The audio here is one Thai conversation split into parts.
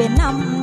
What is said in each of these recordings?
เป็นน้ำ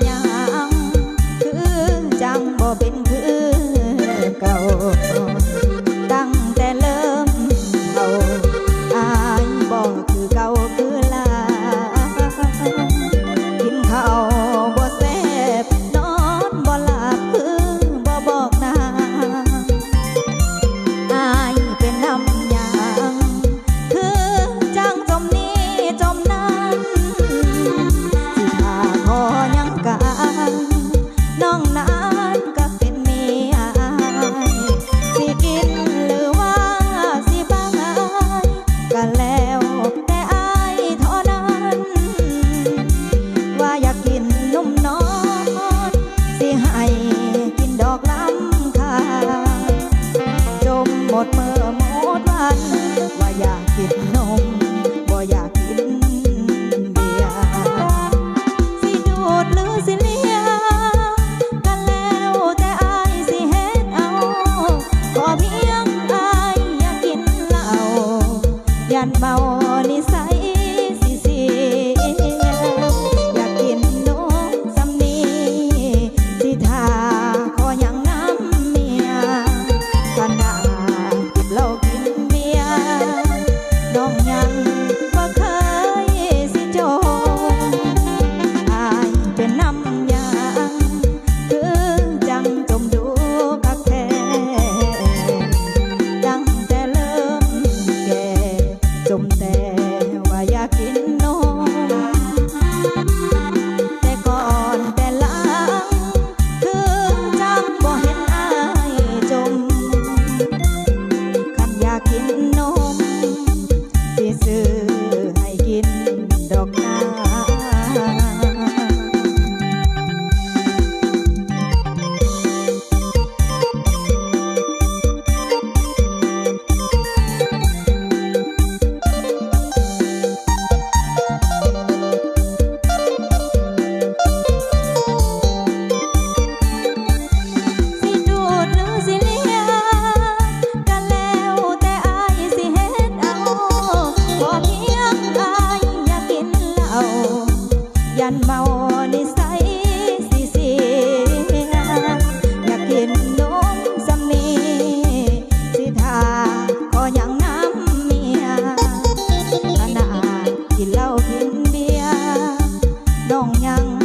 ดเมื่อหมดวัน ว่าอยากกินนมว่าอยากกินเบียร์สิดูดหรือสิเลียก็แล้วแต่อายสิเฮ็ดเอาขอเพียงอายอย่ากินเหล้ายันเมานิส เมานิสัยสิสิอยากกินนมสมีสิทาก็ยังน้ำเมียขนากินเหล้ากินเบียร์น้องยัง